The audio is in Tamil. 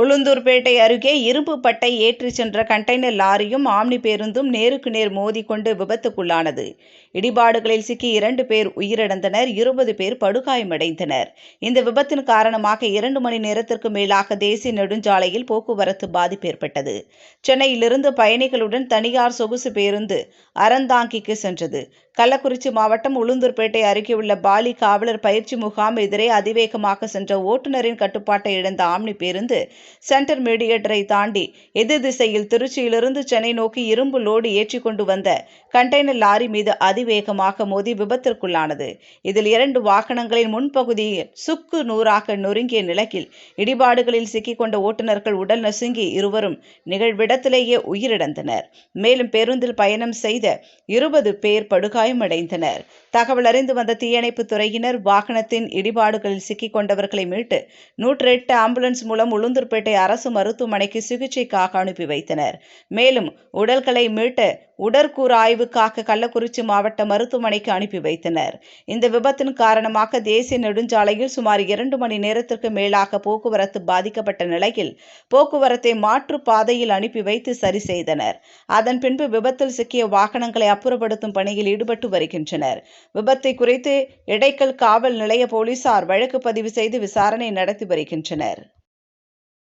உளுந்தூர்பேட்டை அருகே இரும்பு பட்டை ஏற்றிச் சென்ற கண்டெய்னர் லாரியும் ஆம்னி பேருந்தும் நேருக்கு நேர் மோதிக்கொண்டு விபத்துக்குள்ளானது. இடிபாடுகளில் சிக்கி இரண்டு பேர் உயிரிழந்தனர் இருபது பேர் படுகாயமடைந்தனர். இந்த விபத்தின் காரணமாக இரண்டு மணி நேரத்திற்கு மேலாக தேசிய நெடுஞ்சாலையில் போக்குவரத்து பாதிப்பு ஏற்பட்டது. சென்னையிலிருந்து பயணிகளுடன் தனியார் சொகுசு பேருந்து அறந்தாங்கிக்கு சென்றது. கள்ளக்குறிச்சி மாவட்டம் உளுந்தூர்பேட்டை அருகே உள்ள பாலி காவலர் பயிற்சி முகாம் எதிரே அதிவேகமாக சென்ற ஓட்டுநரின் கட்டுப்பாட்டை இழந்த ஆம்னி பேருந்து சென்டர் மீடியேட்டரை தாண்டி எதிர் திசையில் திருச்சியிலிருந்து சென்னை நோக்கி இரும்பு லோடு ஏற்றி கொண்டு வந்த கண்டெய்னர் லாரி மீது அதிவேகமாக மோதி விபத்திற்குள்ளானது. இதில் இரண்டு வாகனங்களின் முன்பகுதியில் சுக்கு நூறாக நொறுங்கிய நிலையில் இடிபாடுகளில் சிக்கிக்கொண்ட ஓட்டுநர்கள் உடல் நசுங்கி இருவரும் நிகழ்விடத்திலேயே உயிரிழந்தனர். மேலும் பேருந்தில் பயணம் செய்த இருபது பேர் படுகாயமடைந்தனர். தகவல் அறிந்து வந்த தீயணைப்பு துறையினர் வாகனத்தின் இடிபாடுகளில் சிக்கிக்கொண்டவர்களை மீட்டு நூற்றி எட்டு ஆம்புலன்ஸ் மூலம் உளுந்தூர்பேட்டை அரசு மருத்துவமனைக்கு சிகிச்சைக்காக அனுப்பி வைத்தனர். மேலும் உடல்களை மீட்ட உடற்கூறு ஆய்வுக்காக கள்ளக்குறிச்சி மாவட்ட மருத்துவமனைக்கு அனுப்பி வைத்தனர். இந்த விபத்தின் காரணமாக தேசிய நெடுஞ்சாலையில் சுமார் இரண்டு மணி நேரத்திற்கு மேலாக போக்குவரத்து பாதிக்கப்பட்ட நிலையில் போக்குவரத்தை மாற்று பாதையில் அனுப்பி வைத்து சரி செய்தனர். அதன் பின்பு விபத்தில் சிக்கிய வாகனங்களை அப்புறப்படுத்தும் பணியில் ஈடுபட்டு வருகின்றனர். விபத்தை குறித்து இடைக்கல் காவல் நிலைய போலீசார் வழக்கு பதிவு செய்து விசாரணை நடத்தி வருகின்றனர்.